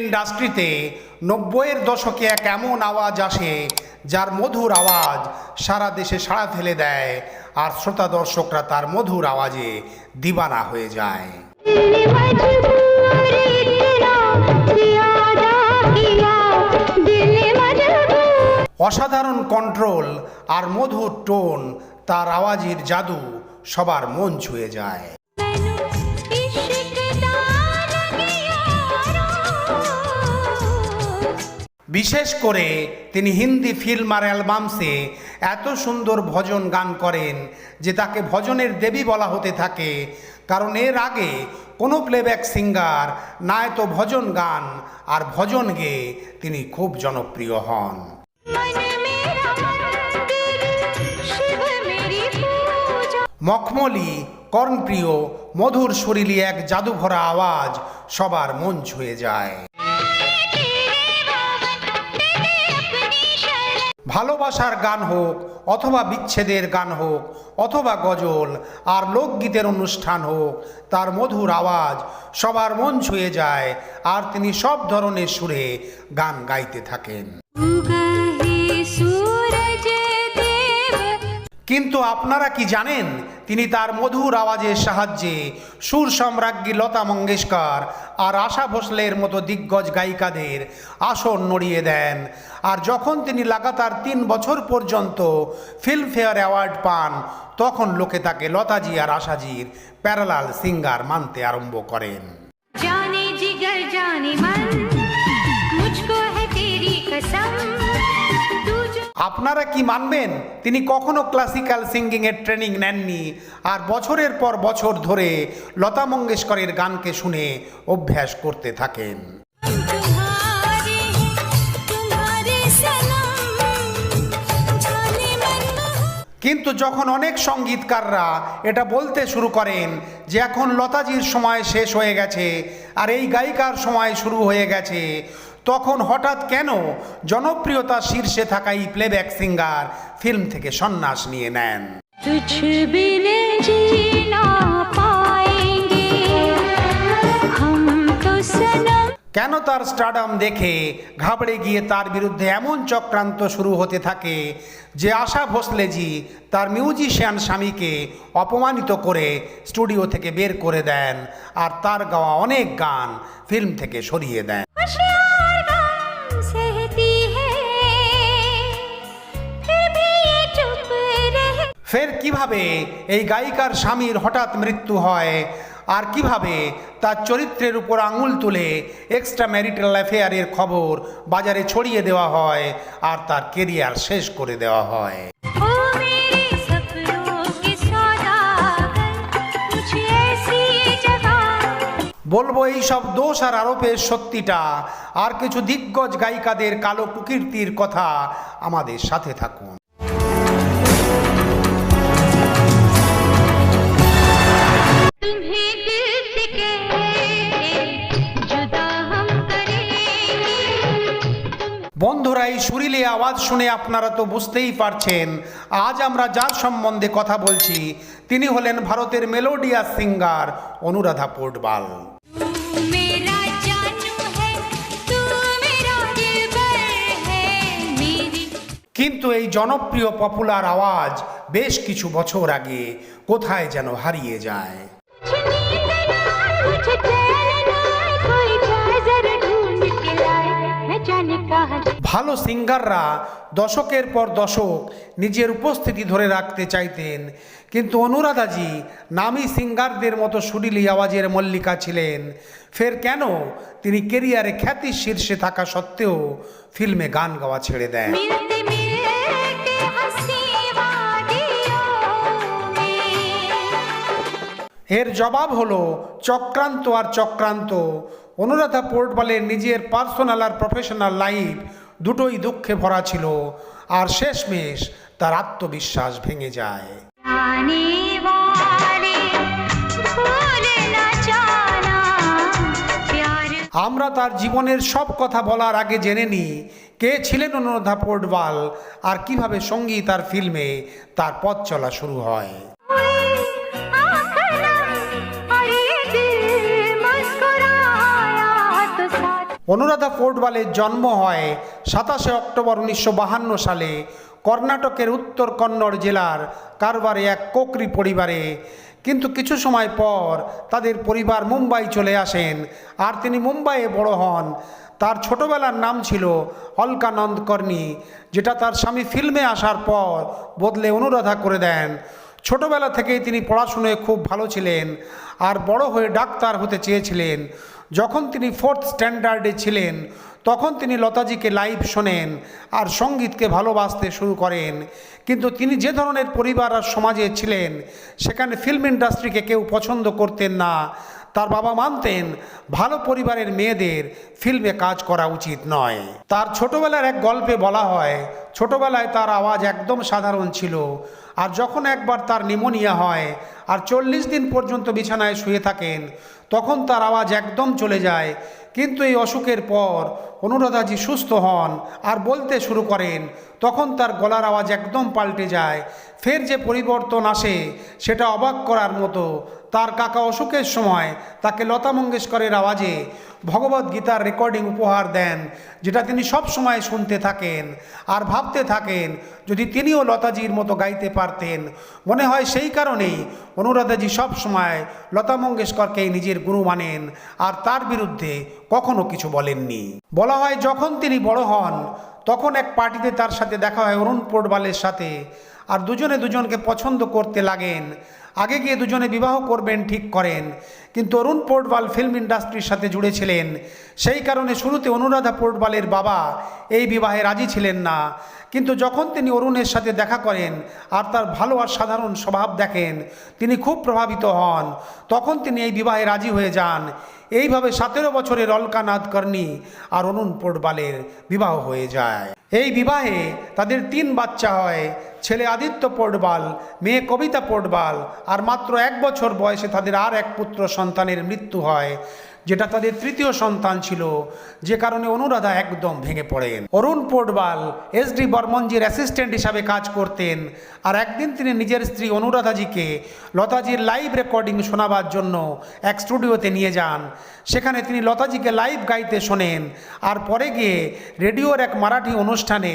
ইন্ডাস্ট্রিতে নব্বইয়ের দশকে এক এমন আওয়াজ আসে, যার মধুর আওয়াজ সারা দেশে সাড়া ফেলে দেয়, আর শ্রোতা দর্শকরা তার মধুর আওয়াজে দিবানা হয়ে যায়। অসাধারণ কন্ট্রোল আর মধুর টোন, তার আওয়াজের জাদু সবার মন ছুঁয়ে যায়। বিশেষ করে তিনি হিন্দি ফিল্ম আর অ্যালবামসে এত সুন্দর ভজন গান করেন যে তাকে ভজনের দেবী বলা হতে থাকে। কারণ এর আগে কোনো প্লেব্যাক সিঙ্গার না তো ভজন গান আর ভজন গেয়ে তিনি খুব জনপ্রিয় হন। মখমলি, কর্ণপ্রিয়, মধুর শরীরে এক জাদুভরা আওয়াজ সবার মন ছুঁয়ে যায়। ভালোবাসার গান হোক, অথবা বিচ্ছেদের গান হোক, অথবা গজল আর লোকগীতের অনুষ্ঠান হোক, তার মধুর আওয়াজ সবার মন ছুঁয়ে যায় আর তিনি সব ধরনের সুরে গান গাইতে থাকেন। কিন্তু আপনারা কি জানেন? তিনি তার মধুর আওয়াজের সাহায্যে সুর সম্রাজ্ঞী লতা মঙ্গেশকর আর আশা ভোসলের মতো দিগ্গজ গায়িকাদের আসন নড়িয়ে দেন। আর যখন তিনি লাগাতার তিন বছর পর্যন্ত ফিল্মফেয়ার অ্যাওয়ার্ড পান, তখন লোকে তাকে লতাজি আর আশাজির প্যারালাল সিঙ্গার মানতে আরম্ভ করেন। জানি জিগার জানি আপনারা কি মানবেন? তিনি কখনো ক্লাসিক্যাল সিঙ্গিংয়ের ট্রেনিং নেননি। আর বছরের পর বছর ধরে লতা মঙ্গেশকরের গানকে শুনে অভ্যাস করতে থাকেন। কিন্তু যখন অনেক সঙ্গীতকাররা এটা বলতে শুরু করেন যে এখন লতাজির সময় শেষ হয়ে গেছে আর এই গায়িকার সময় শুরু হয়ে গেছে তখন হঠাৎ কেন জনপ্রিয়তা শীর্ষে থাকা এই প্লেব্যাক সিঙ্গার ফিল্ম থেকে সন্ন্যাস নিয়ে নেন। কেন তার স্টাডাম দেখে ঘাবড়ে গিয়ে তার বিরুদ্ধে এমন চক্রান্ত শুরু হতে থাকে যে আশা ভোসলেজি তার মিউজিশিয়ান স্বামীকে অপমানিত করে স্টুডিও থেকে বের করে দেন আর তার গাওয়া অনেক গান ফিল্ম থেকে সরিয়ে দেন। ফের কীভাবে এই গায়িকার স্বামীর হঠাৎ মৃত্যু হয়? আর কীভাবে তার চরিত্রের উপর আঙুল তুলে এক্সট্রা ম্যারিটাল অ্যাফেয়ারের খবর বাজারে ছড়িয়ে দেওয়া হয় আর তার কেরিয়ার শেষ করে দেওয়া হয়? বলব এই সব দোষ আর আরোপের সত্যিটা আর কিছু দিগ্গজ গায়িকাদের কালো কুকীর্তির কথা আমাদের সাথে থাকুন। तुम्हें दिल से कह जुदा हम करेंगे বন্ধুরা এই সুরিলে আওয়াজ শুনে আপনারা তো বুঝতেই পারছেন আজ আমরা যার সম্বন্ধে কথা বলছি তিনি হলেন ভারতের মেলোডিয়াস সিঙ্গার অনুরাধা পোর্টবাল तू मेरा जानू है तू मेरा दिलबर है मेरी কিন্তু এই জনপ্রিয় পপুলার আওয়াজ বেশ কিছু বছর আগে কোথায় যেন হারিয়ে যায় ভালো সিঙ্গাররা দশকের পর দশক নিজের উপস্থিতি ধরে রাখতে চাইতেন। কিন্তু অনুরাধাজি নামী সিঙ্গারদের মতো সুরিলি আওয়াজের মল্লিকা ছিলেন। ফের কেন তিনি কেরিয়ারে খ্যাতি শীর্ষে থাকা সত্ত্বেও ফিল্মে গান গাওয়া ছেড়ে দেন। এর জবাব হলো চক্রান্ত আর চক্রান্ত। অনুরাধা পোর্টবালের নিজের পার্সোনাল আর প্রফেশনাল লাইফ দুটোই দুঃখে ভরা ছিল আর শেষমেশ তার আত্মবিশ্বাস ভেঙে যায়। আমরা তার জীবনের সব কথা বলার আগে জেনে নিই কে ছিলেন অনুরাধা পোর্টবাল আর কীভাবে সংগীত আর ফিল্মে তার পথ চলা শুরু হয়। অনুরাধা পোর্টবালের জন্ম হয় সাতাশে অক্টোবর উনিশশো সালে। কর্ণাটকের উত্তর কন্নড় জেলার কারবারে এক কোকরি পরিবারে। কিন্তু কিছু সময় পর তাদের পরিবার মুম্বাই চলে আসেন। আর তিনি মুম্বাইয়ে বড় হন। তার ছোটবেলার নাম ছিল অলকানন্দ কর্ণী যেটা তার স্বামী ফিল্মে আসার পর বদলে অনুরাধা করে দেন। ছোটবেলা থেকেই তিনি পড়াশুনোয় খুব ভালো ছিলেন আর বড় হয়ে ডাক্তার হতে চেয়েছিলেন। যখন তিনি ফোর্থ স্ট্যান্ডার্ডে ছিলেন, তখন তিনি লতাজিকে লাইভ শোনেন আর সঙ্গীতকে ভালোবাসতে শুরু করেন। কিন্তু তিনি যে ধরনের পরিবার আর সমাজে ছিলেন, সেখানে ফিল্ম ইন্ডাস্ট্রিকে কেউ পছন্দ করতেন না। তার বাবা মানতেন, ভালো পরিবারের মেয়েদের ফিল্মে কাজ করা উচিত নয়। তার ছোটবেলার এক গল্পে বলা হয়, ছোটবেলায় তার আওয়াজ একদম সাধারণ ছিল। আর যখন একবার তার নিমোনিয়া হয় আর চল্লিশ দিন পর্যন্ত বিছানায় শুয়ে থাকেন, তখন তার আওয়াজ একদম চলে যায়। কিন্তু এই অসুখের পর অনুরাধাজি সুস্থ হন আর বলতে শুরু করেন, তখন তার গলার আওয়াজ একদম পাল্টে যায়। ফের যে পরিবর্তন আসে, সেটা অবাক করার মতো তার কাকা অসুখের সময় তাকে লতা মঙ্গেশকরের আওয়াজে ভগবত গীতার রেকর্ডিং উপহার দেন, যেটা তিনি সব সময় শুনতে থাকেন আর ভাবতে থাকেন যদি তিনিও লতাজির মতো গাইতে পারতেন। মনে হয় সেই কারণেই অনুরাধাজি সব সময় লতা মঙ্গেশকরকে নিজের গুরু মানেন আর তার বিরুদ্ধে কখনো কিছু বলেননি। বলা হয় যখন তিনি বড় হন, তখন এক পার্টিতে তার সাথে দেখা হয় অরুণ পোর্টবালের সাথে। আর দুজনে দুজনকে পছন্দ করতে লাগেন। আগে গিয়ে দুজনে বিবাহ করবেন, ঠিক করেন। কিন্তু অরুণ পোর্টবাল ফিল্ম ইন্ডাস্ট্রির সাথে জুড়েছিলেন সেই কারণে শুরুতে অনুরাধা পোর্টবালের বাবা এই বিবাহে রাজি ছিলেন না। কিন্তু যখন তিনি অরুণের সাথে দেখা করেন আর তার ভালো আর সাধারণ স্বভাব দেখেন, তিনি খুব প্রভাবিত হন। তখন তিনি এই বিবাহে রাজি হয়ে যান। এইভাবে সতেরো বছরের অলকানাথ কর্ণী আর অরুণ পোর্টবালের বিবাহ হয়ে যায়। এই বিবাহে তাদের তিন বাচ্চা হয়। ছেলে আদিত্য পোর্টবাল মেয়ে কবিতা পোর্টবাল আর মাত্র এক বছর বয়সে তাদের আর এক পুত্র সন্তানের মৃত্যু হয়। যেটা তাদের তৃতীয় সন্তান ছিল, যে কারণে অনুরাধা একদম ভেঙে পড়েন। অরুণ পোর্টবাল এস ডি বর্মনজির অ্যাসিস্ট্যান্ট হিসাবে কাজ করতেন, আর একদিন তিনি নিজের স্ত্রী অনুরাধাজিকে লতাজির লাইভ রেকর্ডিং শোনাবার জন্য এক স্টুডিওতে নিয়ে যান। সেখানে তিনি লতাজিকে লাইভ গাইতে শোনেন, আর পরে গিয়ে রেডিওর এক মারাঠি অনুষ্ঠানে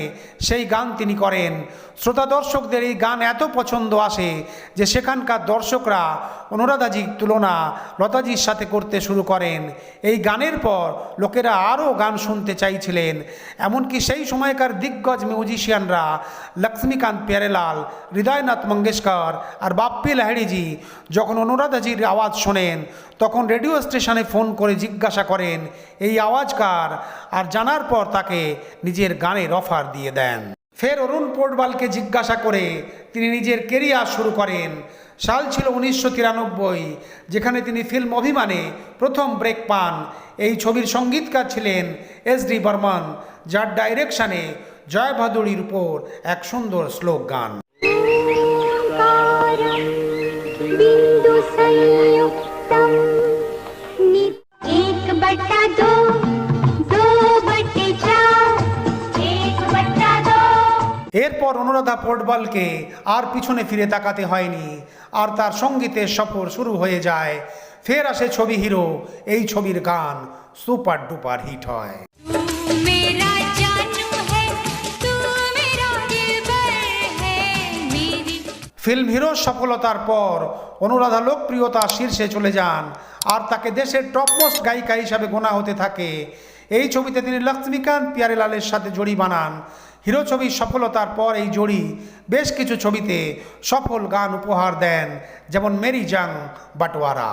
সেই গান তিনি করেন। শ্রোতা দর্শকদের এই গান এত পছন্দ আসে যে সেখানকার দর্শকরা অনুরাধাজির তুলনা লতাজির সাথে করতে শুরু করেন। এই গানের পর লোকেরা আরও গান শুনতে চাইছিলেন। এমনকি সেই সময়কার দিগ্গজ মিউজিশিয়ানরা লক্ষ্মীকান্ত প্যারেলাল, হৃদয়নাথ মঙ্গেশকর আর বাপ্পি লাহিড়িজি যখন অনুরাধাজির আওয়াজ শোনেন, তখন রেডিও স্টেশনে ফোন করে জিজ্ঞাসা করেন, এই আওয়াজ কার? আর জানার পর তাকে নিজের গানের অফার দিয়ে দেন। ফের অরুণ পোর্টবালকে জিজ্ঞাসা করে তিনি নিজের কেরিয়ার শুরু করেন। সাল ছিল উনিশশো তিরানব্বই যেখানে তিনি ফিল্ম অভিমানে প্রথম ব্রেক পান এই ছবির সঙ্গীতকার ছিলেন এস ডি বর্মন যার ডাইরেকশানে জয় ভাদুড়ির উপর এক সুন্দর শ্লোক গান ओङ्कारं बिन्दुसंयुक्तं नि- एक बट्टा दो दो এরপর অনুরাধা পোর্টবলকে আর পিছনে ফিরে তাকাতে হয়নি। আর তার সঙ্গীতের সফর শুরু হয়ে যায়। ফের আসে ছবি হিরো এই ছবির গান সুপার ডুপার হিট হয়। ফিল্ম হিরোর সফলতার পর অনুরাধা লোকপ্রিয়তা শীর্ষে চলে যান। আর তাকে দেশের টপমোস্ট গায়িকা হিসাবে গোনা হতে থাকে। এই ছবিতে তিনি লক্ষ্মীকান্ত পিয়ারেলালের সাথে জড়ি বানান। হিরো ছবির সফলতার পর এই জোড়ি বেশ কিছু ছবিতে সফল গান উপহার দেন যেমন মেরি জাং বাটোয়ারা।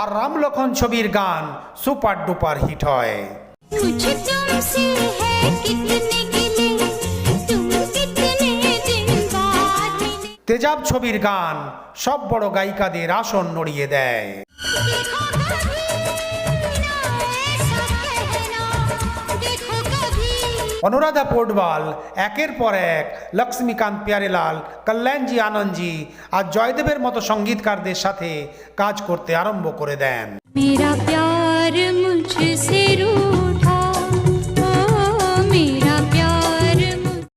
আর রামলক্ষণ ছবির গান সুপার ডুপার হিট হয়। তেজাব ছবির গান সব বড় গায়িকাদের আসন নড়িয়ে দেয়। অনুরাধা পোর্টবাল একের পর এক লক্ষ্মীকান্ত প্যারেলাল কল্যাণজি আনন্দজি আর জয়দেবের মতো সঙ্গীতকারদের সাথে কাজ করতে আরম্ভ করে দেন।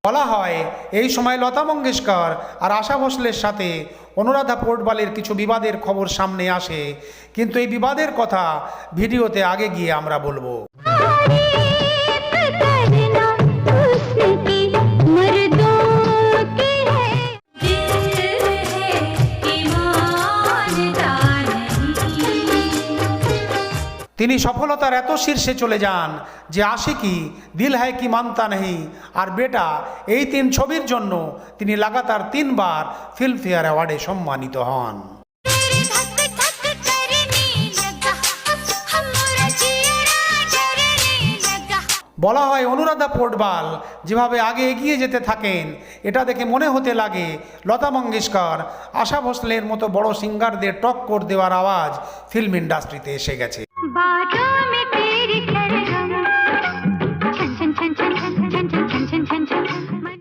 বলা হয় এই সময় লতা মঙ্গেশকর আর আশা ভোসলের সাথে অনুরাধা পোর্টবালের কিছু বিবাদের খবর সামনে আসে কিন্তু এই বিবাদের কথা ভিডিওতে আগে গিয়ে আমরা বলব। তিনি সফলতার এত শীর্ষে চলে যান যে আশিকি দিল হ্যায় কি মানতা নেহি। আর বেটা, এই তিন ছবির জন্য তিনি লাগাতার তিনবার ফিল্মফেয়ার অ্যাওয়ার্ডে সম্মানিত হন। বলা হয় অনুরাধা পোর্টবাল যেভাবে আগে এগিয়ে যেতে থাকেন, এটা দেখে মনে হতে লাগে লতা মঙ্গেশকর, আশা ভোসলের মতো বড় সিঙ্গারদের টক্কর দেওয়ার আওয়াজ ফিল্ম ইন্ডাস্ট্রিতে এসে গেছে।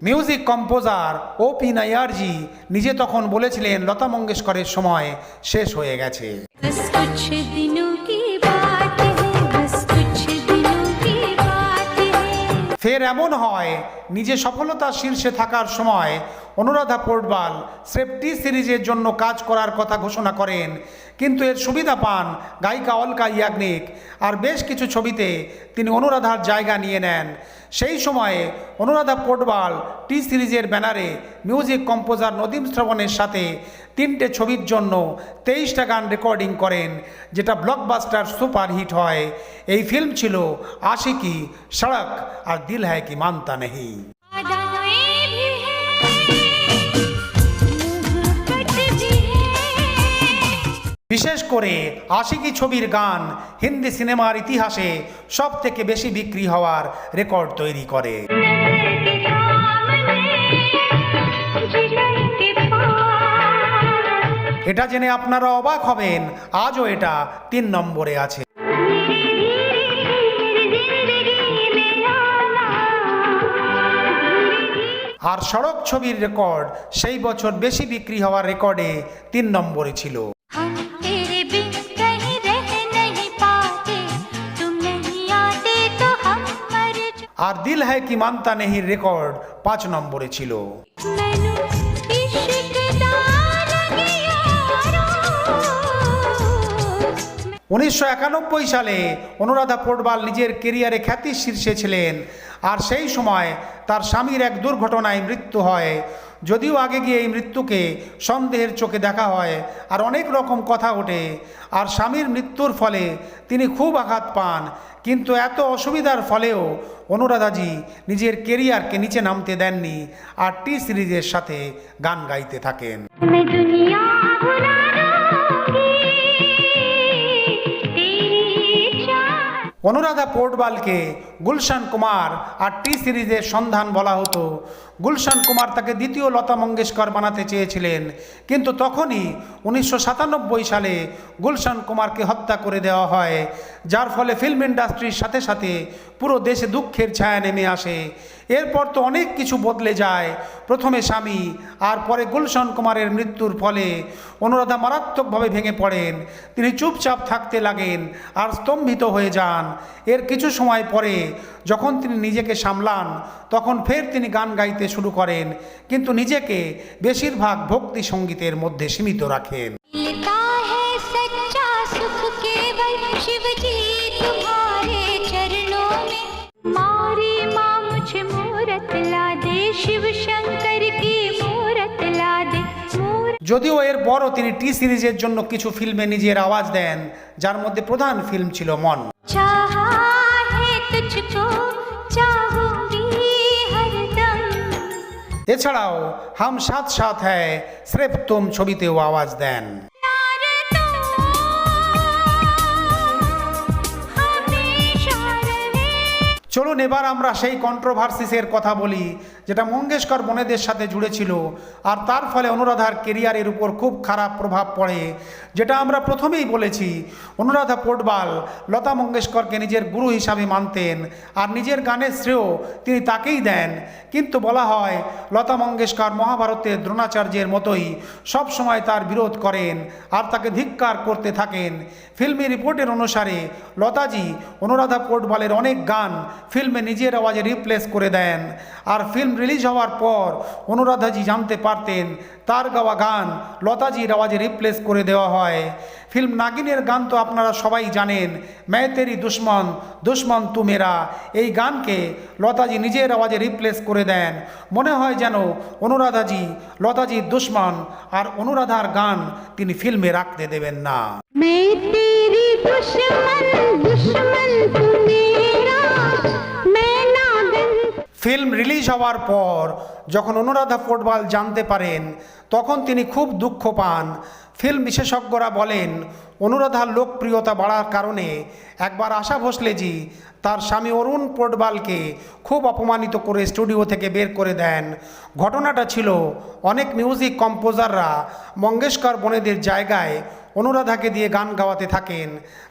মিউজিক কম্পোজার ও পি নাইয়ারজি নিজে তখন বলেছিলেন লতা মঙ্গেশকরের সময় শেষ হয়ে গেছে ফের এমন হয় নিজে সফলতার শীর্ষে থাকার সময় অনুরাধা পোর্টবাল সেফটি সিরিজের জন্য কাজ করার কথা ঘোষণা করেন। কিন্তু এর সুবিধা পান গায়িকা অলকা ইয়াগনিক। আর বেশ কিছু ছবিতে তিনি অনুরাধার জায়গা নিয়ে নেন। সেই সময়ে অনুরাধা পোর্টবাল টি সিরিজের ব্যানারে মিউজিক কম্পোজার নদীম শ্রবণের সাথে তিনটে ছবির জন্য তেইশটা গান রেকর্ডিং করেন, যেটা ব্লকবাস্টার সুপারহিট হয়। এই ফিল্ম ছিল আশিকি, সড়ক আর দিল হ্যায় কি মানতা নেই বিশেষ করে আশিকি ছবির গান হিন্দি সিনেমার ইতিহাসে সব থেকে বেশি বিক্রি হওয়ার রেকর্ড তৈরি করে। এটা জেনে আপনারা অবাক হবেন, আজও এটা তিন নম্বরে আছে। আর সড়ক ছবির রেকর্ড সেই বছর বেশি বিক্রি হওয়ার রেকর্ডে তিন নম্বরে ছিল। আর দিল হ্যায় কি মানতা নেহির রেকর্ড পাঁচ নম্বরে ছিল। উনিশশো একানব্বই সালে অনুরাধা পোটবাল নিজের কেরিয়ারে খ্যাতির শীর্ষে ছিলেন আর সেই সময় তার স্বামীর এক দুর্ঘটনায় মৃত্যু হয়। যদিও আগে গিয়ে এই মৃত্যুকে সন্দেহের চোখে দেখা হয় আর অনেক রকম কথা ওঠে, আর স্বামীর মৃত্যুর ফলে তিনি খুব আঘাত পান। কিন্তু এত অসুবিধার ফলেও অনুরাধাজি নিজের কেরিয়ারকে নিচে নামতে দেননি, আর টি সিরিজের সাথে গান গাইতে থাকেন। অনুরাধা পোর্টবালকে গুলশান কুমার আর টি সিরিজের সন্ধান বলা হতো। গুলশান কুমার তাকে দ্বিতীয় লতা মঙ্গেশকর বানাতে চেয়েছিলেন। কিন্তু তখনই উনিশশো সাতানব্বই সালে গুলশান কুমারকে হত্যা করে দেওয়া হয়, যার ফলে ফিল্ম ইন্ডাস্ট্রির সাথে সাথে পুরো দেশে দুঃখের ছায়া নেমে আসে। এরপর তো অনেক কিছু বদলে যায়। প্রথমে স্বামী, আর পরে গুলশন কুমারের মৃত্যুর ফলে অনুরাধা মারাত্মকভাবে ভেঙে পড়েন। তিনি চুপচাপ থাকতে লাগেন আর স্তম্ভিত হয়ে যান। এর কিছু সময় পরে যখন তিনি নিজেকে সামলান, তখন ফের তিনি গান গাইতে শুরু করেন, কিন্তু নিজেকে বেশিরভাগ ভক্তি সঙ্গীতের মধ্যে সীমিত রাখেন। যদিও এর বড় তিনি টি সিরিজের জন্য কিছু ফিল্মে নিজের আওয়াজ দেন যার মধ্যে প্রধান ফিল্ম ছিল মন। এছাড়াও হাম সাথ সাথ হ্যায় স্রেফ ছবিতেও আওয়াজ দেন। চলুন এবার আমরা সেই কন্ট্রোভার্সিসের কথা বলি, যেটা মঙ্গেশকর বনেদের সাথে জুড়ে ছিল আর তার ফলে অনুরাধার কেরিয়ারের উপর খুব খারাপ প্রভাব পড়ে, যেটা আমরা প্রথমেই বলেছি, অনুরাধা পোর্টবাল লতা মঙ্গেশকরকে নিজের গুরু হিসাবে মানতেন, আর নিজের গানের শ্রেয় তিনি তাকেই দেন। কিন্তু বলা হয়, লতা মঙ্গেশকর মহাভারতের দ্রোণাচার্যের মতোই সব সময় তার বিরোধ করেন, আর তাকে ধিক্কার করতে থাকেন। ফিল্মি রিপোর্টের অনুসারে লতাজি অনুরাধা পোর্টবালের অনেক গান ফিল্মে নিজের আওয়াজে রিপ্লেস করে দেন আর ফিল্ম রিলিজ হওয়ার পর অনুরাধাজি জানতে পারতেন তার গাওয়া গান লতাজির আওয়াজে রিপ্লেস করে দেওয়া হয় ফিল্ম নাগিনের গান তো আপনারা সবাই জানেন मैं तेरी দুশ্মন দুশ্মন তু মেরা এই গানকে লতাজি নিজের আওয়াজে রিপ্লেস করে দেন মনে হয় যেন অনুরাধাজি লতাজির দুশ্মন আর অনুরাধার গান তিনি ফিল্মে রাখতে দেবেন না मैं तेरी दुश्मन दुश्मन तू मेरा मैं नागन ফিল্ম রিলিজ হওয়ার পর যখন অনুরাধা ফুটবল জানতে পারেন, তখন তিনি খুব দুঃখ পান। ফিল্ম বিশেষজ্ঞরা বলেন, অনুরাধার লোকপ্রিয়তা বাড়ার কারণে একবার আশা ভোসলেজি তার স্বামী অরুণ পোটবালকে খুব অপমানিত করে স্টুডিও থেকে বের করে দেন। ঘটনাটা ছিল অনেক মিউজিক কম্পোজাররা মঙ্গেশকর বনেদের জায়গায় অনুরাধাকে দিয়ে গান গাওয়াতে থাকেন।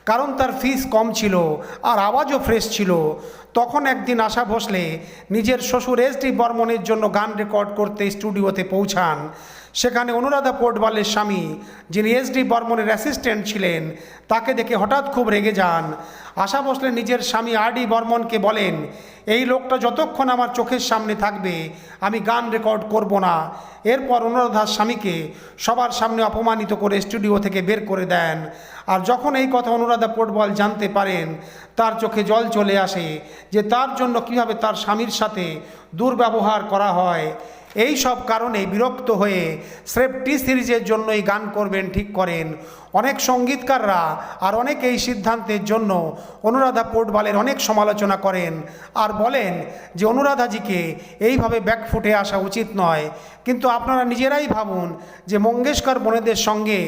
কারণ তার ফিস কম ছিল আর আওয়াজও ফ্রেশ ছিল। তখন একদিন আশা ভোসলে নিজের শ্বশুর এস ডি বর্মনের জন্য গান রেকর্ড করতে স্টুডিওতে পৌঁছান। সেখানে অনুরাধা পোর্টবালের স্বামী, যিনি এস ডি বর্মনের অ্যাসিস্ট্যান্ট ছিলেন, তাকে দেখে হঠাৎ খুব রেগে যান। আশা ভোসলে নিজের স্বামী আর ডি বর্মনকে বলেন, এই লোকটা যতক্ষণ আমার চোখের সামনে থাকবে, আমি গান রেকর্ড করব না। এরপর অনুরাধার স্বামীকে সবার সামনে অপমানিত করে স্টুডিও থেকে বের করে দেন। আর যখন এই কথা অনুরাধা পোটবল জানতে পারেন, তার চোখে জল চলে আসে যে তার জন্য কীভাবে তার স্বামীর সাথে দুর্ব্যবহার করা হয়। এই সব কারণে বিরক্ত হয়ে স্রেফ টি সিরিজের জন্যই গান করবেন, ঠিক করেন। অনেক সঙ্গীতকাররা আর অনেক এই সিদ্ধান্তের জন্য অনুরাধা পোর্টবালের অনেক সমালোচনা করেন আর বলেন যে, অনুরাধাজিকে এইভাবে ব্যাকফুটে আসা উচিত নয়। কিন্তু আপনারা নিজেরাই ভাবুন যে, মঙ্গেশকর বনেদের সঙ্গে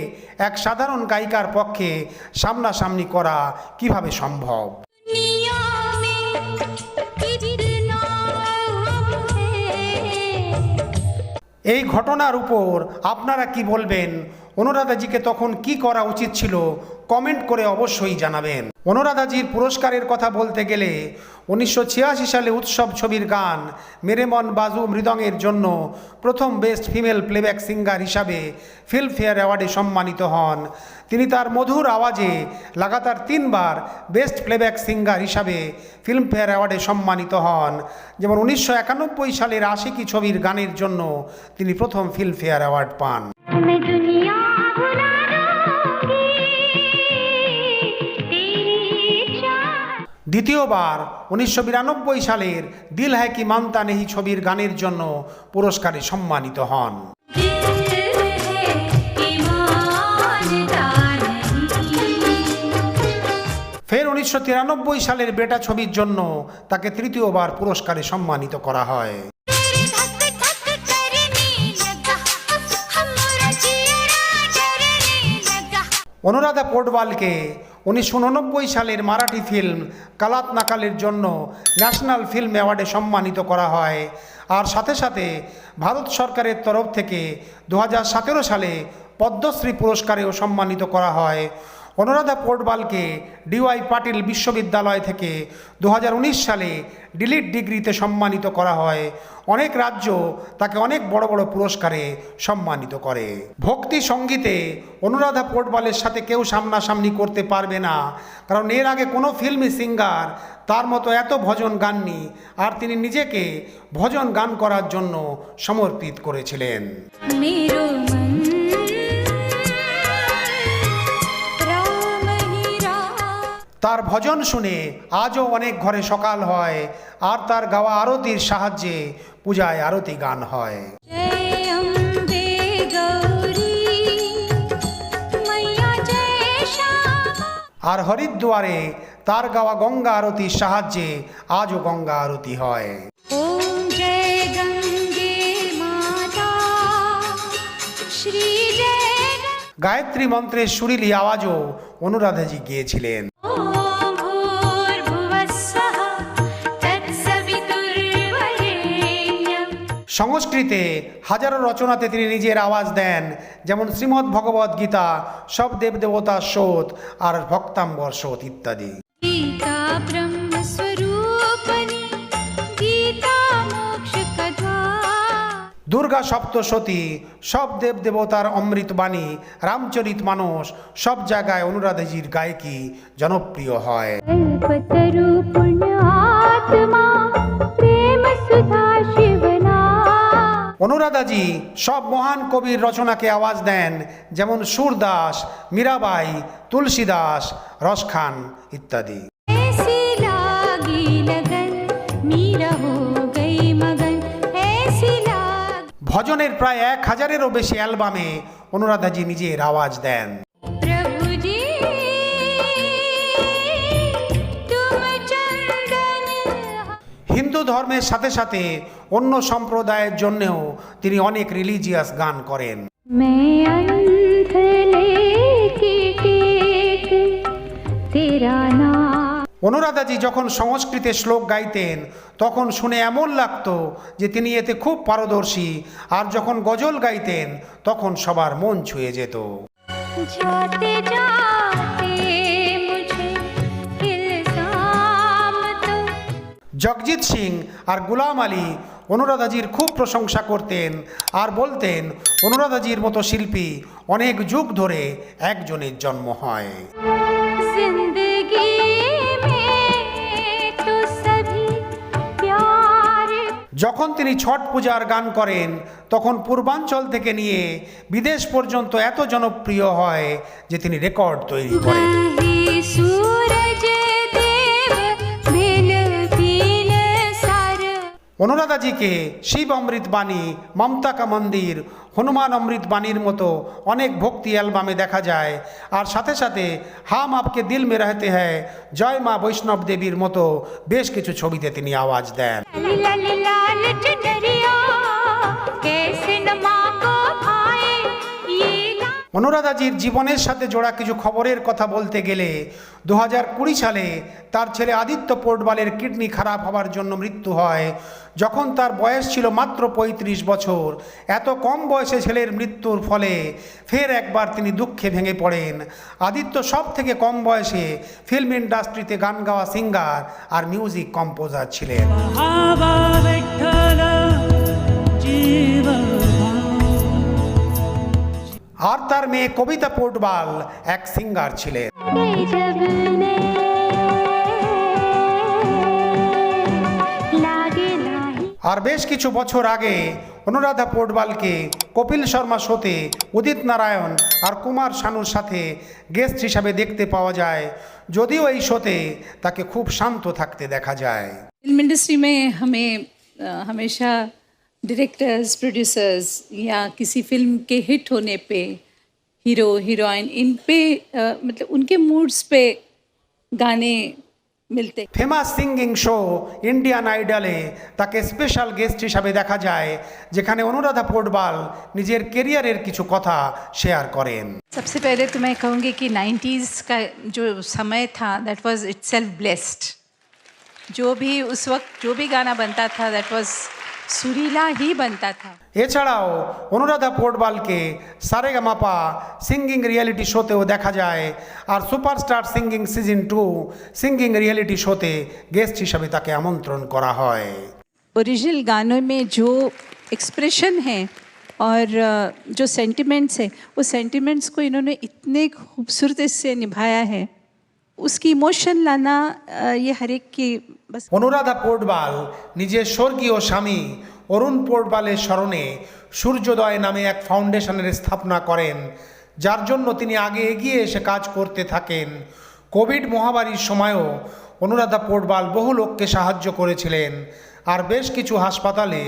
এক সাধারণ গায়িকার পক্ষে সামনাসামনি করা কীভাবে সম্ভব? এই ঘটনার উপর আপনারা কি বলবেন? অনুরাধাজিকে তখন কি করা উচিত ছিল কমেন্ট করে অবশ্যই জানাবেন। অনুরাধাজির পুরস্কারের কথা বলতে গেলে উনিশশো ছিয়াশি সালে উৎসব ছবির গান মেরে মন বাজু মৃদঙ্গের জন্য প্রথম বেস্ট ফিমেল প্লেব্যাক সিঙ্গার হিসাবে ফিল্মফেয়ার অ্যাওয়ার্ডে সম্মানিত হন। তিনি তার মধুর আওয়াজে লাগাতার তিনবার বেস্ট প্লেব্যাক সিঙ্গার হিসাবে ফিল্মফেয়ার অ্যাওয়ার্ডে সম্মানিত হন। যেমন উনিশশো একানব্বই সালের আশিকি ছবির গানের জন্য তিনি প্রথম ফিল্মফেয়ার অ্যাওয়ার্ড পান। দ্বিতীয়বার উনিশশো বিরানব্বই সালের দিল হ্যা কি মানতা নেহি ছবির গানের জন্য পুরস্কারে সম্মানিত হন। ফের উনিশশো তিরানব্বই সালের বেটা ছবির জন্য তাকে তৃতীয়বার পুরস্কারে সম্মানিত করা হয়। অনুরাধা পোটওয়ালকে উনিশশো উননব্বই সালের মারাঠি ফিল্ম কালাত নাকালের জন্য ন্যাশনাল ফিল্ম অ্যাওয়ার্ডে সম্মানিত করা হয়। আর সাথে সাথে ভারত সরকারের তরফ থেকে দু হাজার সতেরো সালে পদ্মশ্রী পুরস্কারেও সম্মানিত করা হয়। অনুরাধা পোর্টবালকে ডিওয়াই পাটিল বিশ্ববিদ্যালয় থেকে দু হাজার উনিশ সালে ডিলিট ডিগ্রিতে সম্মানিত করা হয়। অনেক রাজ্য তাকে অনেক বড় বড় পুরস্কারে সম্মানিত করে। ভক্তি সঙ্গীতে অনুরাধা পোর্টবালের সাথে কেউ সামনাসামনি করতে পারবে না, কারণ এর আগে কোনো ফিল্মি সিঙ্গার তার মতো এত ভজন গাননি আর তিনি নিজেকে ভজন গান করার জন্য সমর্পিত করেছিলেন। তার ভজন শুনে আজও অনেক ঘরে সকাল হয়, আর তার গাওয়া আরতির সাহায্যে পূজায় আরতি গান হয়। আর হরিদ্বারে তার গাওয়া গঙ্গা আরতির সাহায্যে আজও গঙ্গা আরতি হয়। গায়ত্রী মন্ত্রের সুরিলি আওয়াজও অনুরাধাজি গিয়েছিলেন। সংস্কৃতে হাজারো রচনাতে তিনি নিজের আওয়াজ দেন যেমন শ্রীমদ্ ভগবদ গীতা সব দেবদেবতা শোধ আর ভক্তাম্বর শোধ ইত্যাদি। দুর্গা সপ্তসতী সব দেবদেবতার অমৃতবাণী রামচরিত মানুষ সব জায়গায় অনুরাধাজির গায়কি জনপ্রিয় হয়। অনুরাধাজি সব মহান কবির রচনাকে আওয়াজ দেন যেমন সুরদাস মীরাবাই তুলসীদাস রস খান ইত্যাদি ভজনের প্রায় এক হাজারেরও বেশি অ্যালবামে অনুরাধাজি নিজের আওয়াজ দেন। হিন্দু ধর্মের সাথে সাথে অন্য সম্প্রদায়ের জন্যেও তিনি অনেক রিলিজিয়াস গান করেন। অনুরাধাজি যখন সংস্কৃতে শ্লোক গাইতেন তখন শুনে এমন লাগত যে তিনি এতে খুব পারদর্শী আর যখন গজল গাইতেন তখন সবার মন ছুঁয়ে যেত। জগজিৎ সিং আর গুলাম আলী অনুরাধাজির খুব প্রশংসা করতেন আর বলতেন অনুরাধাজির মতো শিল্পী অনেক যুগ ধরে একজনের জন্ম হয়। যখন তিনি ছট পূজার গান করেন তখন পূর্বাঞ্চল থেকে নিয়ে বিদেশ পর্যন্ত এত জনপ্রিয় হয় যে তিনি রেকর্ড তৈরি করেন। অনুরাধাজিকে শিব অমৃত বাণী, মমতা কা মন্দির হনুমান অমৃত বাণীর মতো অনেক ভক্তি অ্যালবামে দেখা যায়। আর সাথে সাথে হাম আপকে দিল মে রহতে হ্যায়, জয় মা বৈষ্ণব দেবীর মতো বেশ কিছু ছবিতে তিনি আওয়াজ দেন। অনুরাধাজির জীবনের সাথে জোড়া কিছু খবরের কথা বলতে গেলে দু সালে তার ছেলে আদিত্য পোর্টবালের কিডনি খারাপ হওয়ার জন্য মৃত্যু হয়। যখন তার বয়স ছিল মাত্র ৩৫ বছর। এত কম বয়সে ছেলের মৃত্যুর ফলে ফের একবার তিনি দুঃখে ভেঙে পড়েন। আদিত্য সব থেকে কম বয়সে ফিল্ম ইন্ডাস্ট্রিতে গান গাওয়া সিঙ্গার আর মিউজিক কম্পোজার ছিলেন। আর তার মেয়ে কবিতা পোর্টবাল এক সিঙ্গার ছিলেন गई जब ने लागे नाही আর বেশ কিছু বছর আগে অনুরাধা পোর্টবালকে কপিল শর্মা শোতে উদিত নারায়ণ আর কুমার শানুর সাথে গেস্ট হিসাবে দেখতে পাওয়া যায় যদিও এই শোতে তাকে খুব শান্ত থাকতে দেখা যায় फिल्म इंडस्ट्री में हमें अ, हमेशा डायरेक्टर्स प्रोड्यूसर्स या किसी फिल्म के हिट होने पे हीरो हीरोइन इन पे अ, मतलब उनके मूड्स पे गाने मिलते ফেমাস সিঙ্গিং শো ইন্ডিয়ান আইডলে তাকে স্পেশাল গেস্ট হিসাবে দেখা যায় যেখানে অনুরাধা পোর্টবাল নিজের কেরিয়ারের কিছু কথা শেয়ার করেন सबसे पहले तो मैं कहूँगी कि 90s का जो समय था दैट वाज इटसेल्फ ब्लेस्ड जो भी उस वक्त जो भी गाना बनता था दैट वाज सुरीला ही बनता था এছাড়াও অনুরাধা পোর্টবালকে সারেগামাপা সিঙ্গিং রিয়েলিটি শোতেও দেখা যায় আর superstar singing season two singing reality শোতে গেস্ট হিসাবে তাকে আমন্ত্রণ করা হয় ओरिजिनल गानों में जो एक्सप्रेशन है और अ, जो सेंटिमेंट्स है वो सेंटिमेंट्स को इन्होंने इतने खूबसूरती से निभाया है उसकी इमोशन लाना अ, ये हर एक की बस অনুরাধা পোর্টবাল, নিজের স্বর্গীয় স্বামী অরুণ পোর্টবালের স্মরণে সূর্যোদয় নামে এক ফাউন্ডেশনের স্থাপনা করেন, যার জন্য তিনি আগে এগিয়ে এসে কাজ করতে থাকেন। কোভিড মহামারীর সময়ও অনুরাধা পোর্টবাল বহু লোককে সাহায্য করেছিলেন, আর বেশ কিছু হাসপাতালে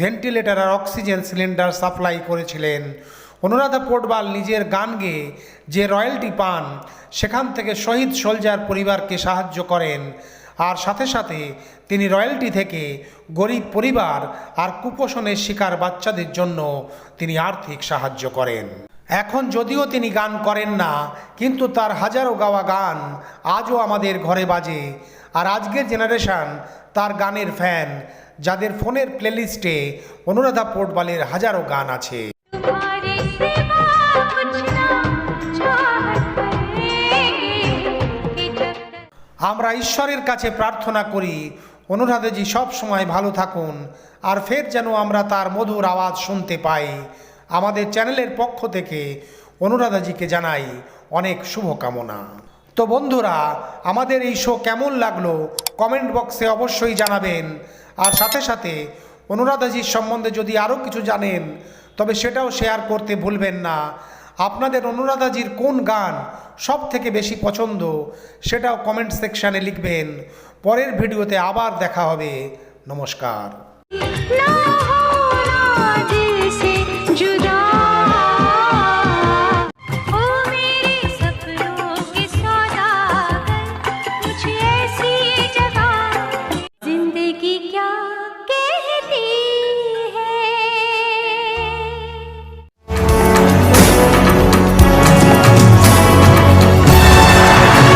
ভেন্টিলেটর আর অক্সিজেন সিলিন্ডার সাপ্লাই করেছিলেন। অনুরাধা পোর্টবাল নিজের গান গেয়ে যে রয়্যালটি পান, সেখান থেকে শহীদ সোলজার পরিবারকে সাহায্য করেন। আর সাথে সাথে তিনি রয়্যালটি থেকে গরিব পরিবার আর কুপোষণের শিকার বাচ্চাদের জন্য তিনি আর্থিক সাহায্য করেন। এখন যদিও তিনি গান করেন না, কিন্তু তার হাজারো গাওয়া গান আজও আমাদের ঘরে বাজে আর আজকের জেনারেশন তার গানের ফ্যান, যাদের ফোনের প্লেলিস্টে অনুরাধা পোর্টবালের হাজারো গান আছে। আমরা ঈশ্বরের কাছে প্রার্থনা করি, অনুরাধাজি সব সময় ভালো থাকুন, আর ফের যেন আমরা তার মধুর আওয়াজ শুনতে পাই। আমাদের চ্যানেলের পক্ষ থেকে অনুরাধাজিকে জানাই অনেক শুভকামনা। তো বন্ধুরা, আমাদের এই শো কেমন লাগল কমেন্ট বক্সে অবশ্যই জানাবেন, আর সাথে সাথে অনুরাধাজির সম্বন্ধে যদি আরও কিছু জানেন, তবে সেটাও শেয়ার করতে ভুলবেন না। আপনাদের অনুরাধাজির কোন গান সব থেকে বেশি পছন্দ সেটাও কমেন্ট সেকশানে লিখবেন। পরের ভিডিওতে আবার দেখা হবে। নমস্কার।